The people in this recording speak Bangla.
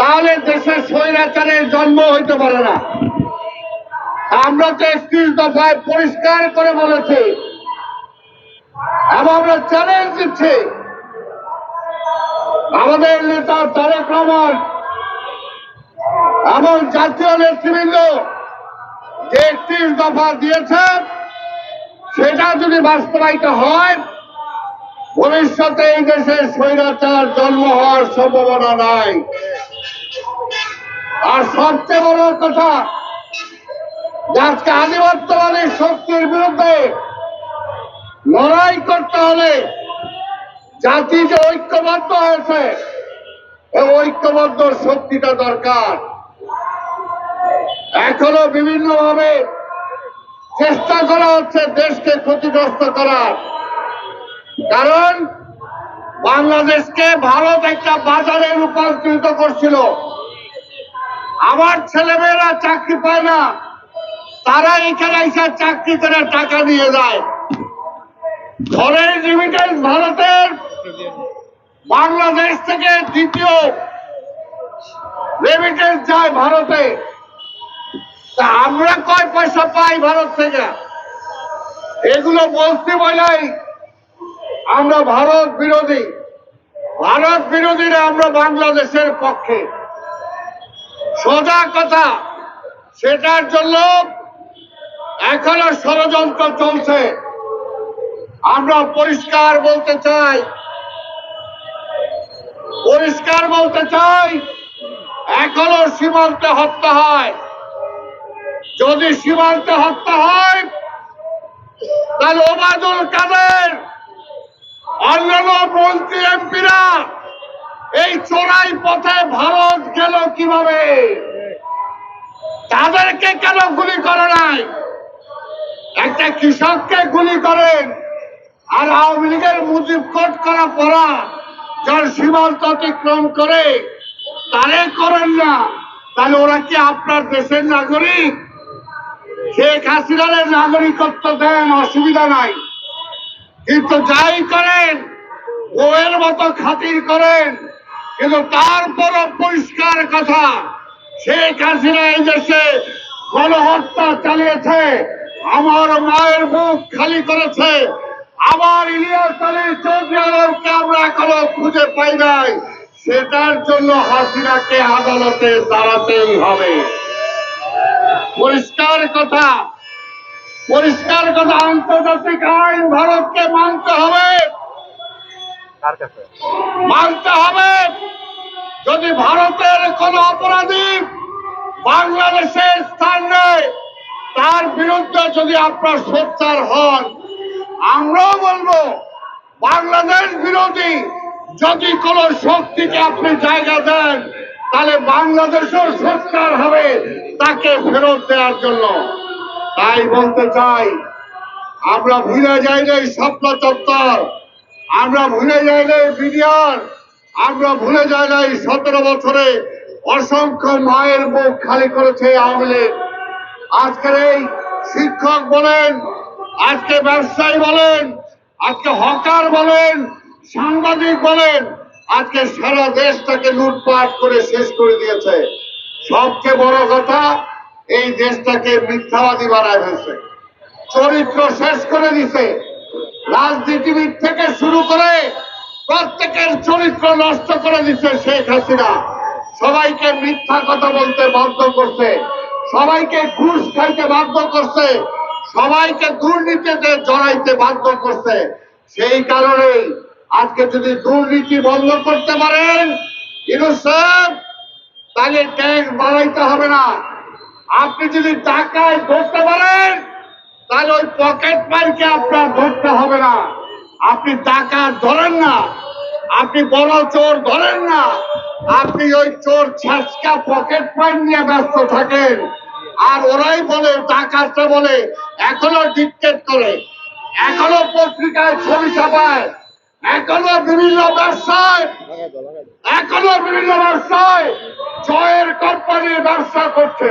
তাহলে দেশের স্বৈরাচারের জন্ম হইতে পারে না। আমরা তো একত্রিশ দফায় পরিষ্কার করে বলেছি এবং আমরা চ্যালেঞ্জ দিচ্ছি। আমাদের নেতা তারেক রহমান এবং জাতীয় নেতৃবৃন্দ যে একত্রিশ দফা দিয়েছেন, সেটা যদি বাস্তবায়িত হয় ভবিষ্যতে এই দেশে স্বৈরাচার জন্ম হওয়ার সম্ভাবনা নাই। আর সবচেয়ে বড় কথা আজকে আধিপত্যবাদী শক্তির বিরুদ্ধে লড়াই করতে হলে জাতি যে ঐক্যবদ্ধ হয়েছে এই ঐক্যবদ্ধ শক্তিটা দরকার। এখনও বিভিন্ন ভাবে চেষ্টা করা হচ্ছে দেশকে ক্ষতিগ্রস্ত করার। কারণ বাংলাদেশকে ভারত একটা বাজারে রূপান্তরিত করছিল। আমার ছেলেমেয়েরা চাকরি পায় না। তারা এখানে এসে চাকরি করে টাকা নিয়ে যায়। ফরেন রিমিটেন্স ভারতের বাংলাদেশ থেকে দ্বিতীয় রেমিটেন্স যায় ভারতে। তা আমরা কয় পয়সা পাই ভারত থেকে? এগুলো বলতে বলাই আমরা ভারত বিরোধী। ভারত বিরোধীরা আমরা বাংলাদেশের পক্ষে। সোজা কথা সেটার জন্য এখনও ষড়যন্ত্র চলছে। আমরা পরিষ্কার বলতে চাই, পরিষ্কার বলতে চাই, এখনও সীমান্তে হত্যা হয়। যদি সীমান্তে হত্যা হয়, তাহলে ওবায়দুল কাদের অন্যান্য মন্ত্রী এমপিরা, এই চোরাই পথে ভারত গেল কীভাবে? তাদেরকে কেন গুলি করে নাই? একটা কৃষককে গুলি করেন আর আওয়ামী লীগের মুজিব কোট করা পড়া যার সীমান্ত অতিক্রম করে, তারে করেন না। তাহলে ওরা কি আপনার দেশের নাগরিক? শেখ হাসিনার নাগরিকত্ব দেন, অসুবিধা নাই। কিন্তু যাই করেন বউয়ের মতো খাতির করেন, কিন্তু তারপরও পরিষ্কার কথা, শেখ হাসিনা এই দেশে গণহত্যা চালিয়েছে, আমার মায়ের মুখ খালি করেছে, আমার ইলিয়াস আমরা এখনও খুঁজে পাই নাই, সেটার জন্য হাসিনাকে আদালতে দাঁড়াতেই হবে। পরিষ্কার কথা পরিষ্কার কথা আন্তর্জাতিক আইন ভারতকে মানতে হবে। মানতে হবে। যদি ভারতের কোন অপরাধী বাংলাদেশের স্থান নেয় তার বিরুদ্ধে যদি আপনার সোচ্চার হন আমরাও বলব বাংলাদেশ বিরোধী যদি কোন শক্তিকে আপনি জায়গা দেন তাহলে বাংলাদেশের সোচ্চার হবে তাকে ফেরত দেওয়ার জন্য। তাই বলতে চাই, আমরা ভুলে যাই না এই স্বপ্ন চত্বর, আমরা ভুলে যাই না এই আমরা ভুলে যাই না এই সতেরো বছরে অসংখ্য মায়ের মুখ খালি করেছে আওয়ামী লীগ। আজকের এই শিক্ষক বলেন, আজকে ব্যবসায়ী বলেন, আজকে হকার বলেন, সাংবাদিক বলেন, আজকে সারা দেশটাকে লুটপাট করে শেষ করে দিয়েছে। সবচেয়ে বড় কথা এই দেশটাকে মিথ্যাবাদী বানায় ফেলছে। চরিত্র শেষ করে দিছে। রাজনীতিবিদ থেকে শুরু করে প্রত্যেকের চরিত্র নষ্ট করে দিচ্ছে শেখ হাসিনা। সবাইকে মিথ্যা কথা বলতে বাধ্য করছে। সবাইকে ঘুষ খাইতে বাধ্য করছে। সবাইকে দুর্নীতিতে জড়াইতে বাধ্য করছে। সেই কারণেই আজকে যদি দুর্নীতি বন্ধ করতে পারেন তাহলে ট্যাক্স বাড়াইতে হবে না। আপনি যদি টাকায় ধরতে পারেন তাহলে ওই পকেট মারকে আপনার ধরতে হবে না। আপনি টাকা ধরেন না, আপনি বড় চোর ধরেন না, আপনি ওই চোর ছাচকা পকেট মার নিয়ে ব্যস্ত থাকেন। আর ওরাই বলে টাকাটা বলে, এখনও ডিকটেট করে, এখনও পত্রিকায় ছবি ছাপায়, এখনও বিভিন্ন ব্যবসায়, এখনও বিভিন্ন ব্যবসায়, জয়ের কোম্পানির ব্যবসা করছে।